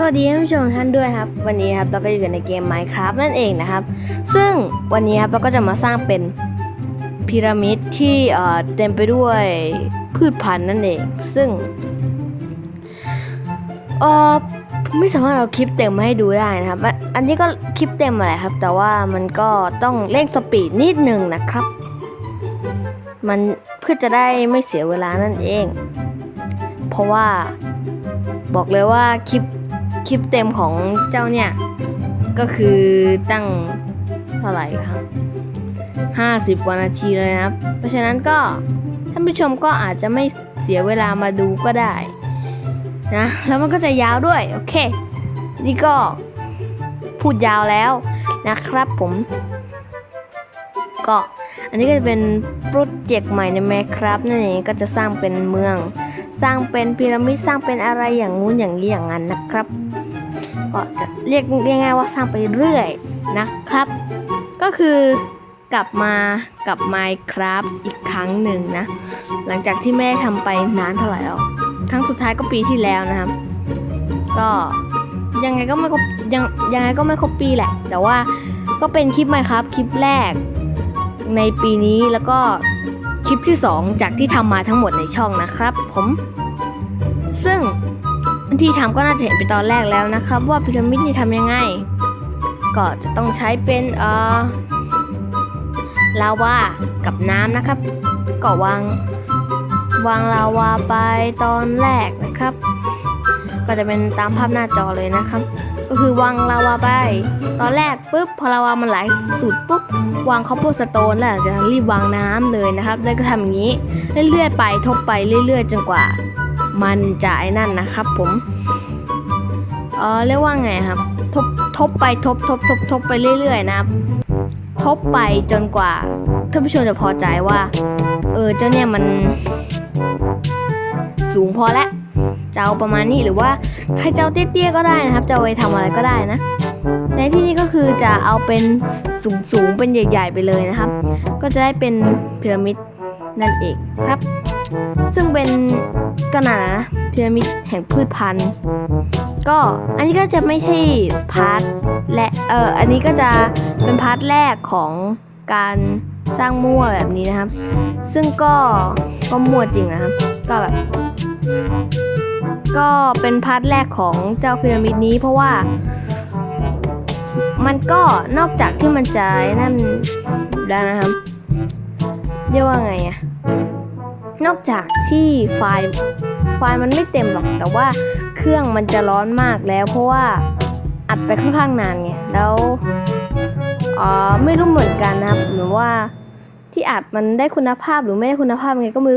สวัสดีท่านผู้ชมท่านด้วยครับ วันนี้ครับเราก็อยู่กันในเกม Minecraft นั่นเองนะครับ ซึ่งวันนี้ครับเราก็จะมาสร้างเป็นพีระมิดที่เต็มไปด้วยพืชพันธุ์นั่นเอง ซึ่งเออไม่สามารถเอาคลิปเต็มมาให้ดูได้นะครับ อันนี้ก็คลิปเต็มมาแหละครับ แต่ว่ามันก็ต้องเร่งสปีดนิดนึงนะครับ มันเพื่อจะได้ไม่เสียเวลานั่นเอง เพราะว่าบอกเลยว่าคลิป คลิปเต็มของเจ้าเนี่ย ก็คือตั้งเท่าไหร่ครับ 50 กว่านาทีเลยนะครับ เพราะฉะนั้นก็ท่านผู้ชมก็อาจจะไม่เสียเวลามาดูก็ได้นะแล้วมันก็จะยาวด้วย โอเค นี่ก็พูดยาวแล้วนะครับผม ก็อันนี้ก็จะเป็นโปรเจกต์ใหม่ใน Minecraft นั่นเองก็จะสร้างเป็นเมือง สร้างเป็นพีระมิดสร้างเป็นอะไรอย่างงู้นอย่างนี้อย่างนั้นนะครับ ก็จะเรียกง่ายๆว่าสร้างไปเรื่อยนะครับ ก็คือกลับมากับ Minecraft อีกครั้งหนึ่งนะ หลังจากที่ไม่ได้ทำไปนานเท่าไหร่แล้ว ครั้งสุดท้ายก็ปีที่แล้วนะครับ ก็ยังไงก็ไม่ครบยังยังไงก็ไม่ครบปีแหละ แต่ว่าก็เป็นคลิป Minecraft คลิปแรก ในปีนี้แล้วก็คลิปที่ 2 จากที่ทำมาทั้งหมดในช่องนะครับ ผม ซึ่งที่ทำก็น่าจะเห็นไปตอนแรกแล้วนะครับ ว่าพีระมิดนี่ทำยังไง ก็จะต้องใช้เป็นเอ่อลาวากับน้ำนะครับ ก็วางวางลาวาไปตอนแรกนะครับ ก็จะเป็นตามภาพหน้าจอเลยนะครับ ก็คือวางลาวาไป ตอนแรกปุ๊บพอลาวามันไหลสุดปุ๊บวางคอปเปอร์สโตนแล้วหลังจากนั้นรีบวางน้ำเลยนะครับ แล้วก็ทำอย่างนี้เรื่อยๆไปทบไปเรื่อย ๆ จนกว่า มันจะไอ้นั่นนะครับ ผมเออเรียกว่าไงครับ ทบทบไปทบทบทบทบไปเรื่อย ๆ นะครับ ทบไปจนกว่าท่านผู้ชมจะพอใจว่า เออเจ้าเนี่ยมันสูงพอแล้ว จะเอาประมาณนี้หรือว่าใครจะเอาเตี้ยๆก็ได้นะครับ จะเอาไปทำอะไรก็ได้นะในที่นี้ก็คือจะเอาเป็นสูงสูงๆเป็นใหญ่ ๆ ไปเลยนะครับ ก็จะได้เป็นพีระมิดนั่นเองครับ ซึ่งเป็นขนาดนะพีระมิดแห่งพืชพันธุ์ ก็อันนี้ก็จะไม่ใช่พาร์ทและเอออันนี้ก็จะเป็นพาร์ทแรกของการสร้างมั่วแบบนี้นะครับ ซึ่งก็ก็มั่วจริงนะครับ ก็แบบ ก็เป็นพาร์ทแรกของเจ้าพีระมิดนี้เพราะว่า มันก็นอกจากที่มันจะนั่นแล้วนะครับเรียกว่าไงอะนอกจากที่ไฟล์ไฟล์มันไม่เต็มหรอก แต่ว่าเครื่องมันจะร้อนมากแล้ว เพราะว่าอัดไปค่อนข้างนานไงแล้วอ๋อไม่รู้เหมือนกันนะครับหรือว่าที่อัดมันได้คุณภาพหรือไม่ได้คุณภาพไงก็ไม่รู้